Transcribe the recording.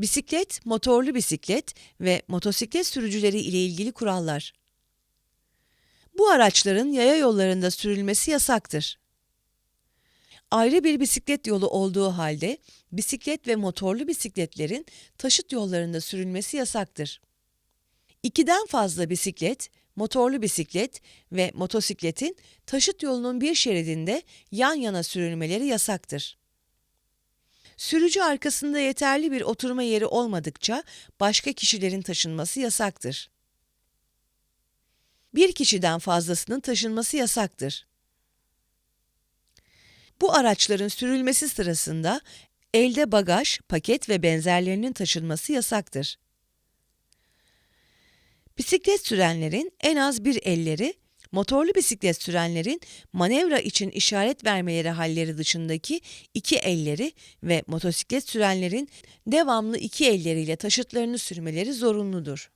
Bisiklet, motorlu bisiklet ve motosiklet sürücüleri ile ilgili kurallar. Bu araçların yaya yollarında sürülmesi yasaktır. Ayrı bir bisiklet yolu olduğu halde bisiklet ve motorlu bisikletlerin taşıt yollarında sürülmesi yasaktır. İkiden fazla bisiklet, motorlu bisiklet ve motosikletin taşıt yolunun bir şeridinde yan yana sürülmeleri yasaktır. Sürücü arkasında yeterli bir oturma yeri olmadıkça başka kişilerin taşınması yasaktır. Bir kişiden fazlasının taşınması yasaktır. Bu araçların sürülmesi sırasında elde bagaj, paket ve benzerlerinin taşınması yasaktır. Bisiklet sürenlerin en az bir elleri, motorlu bisiklet sürenlerin manevra için işaret vermeleri halleri dışındaki iki elleri ve motosiklet sürenlerin devamlı iki elleriyle taşıtlarını sürmeleri zorunludur.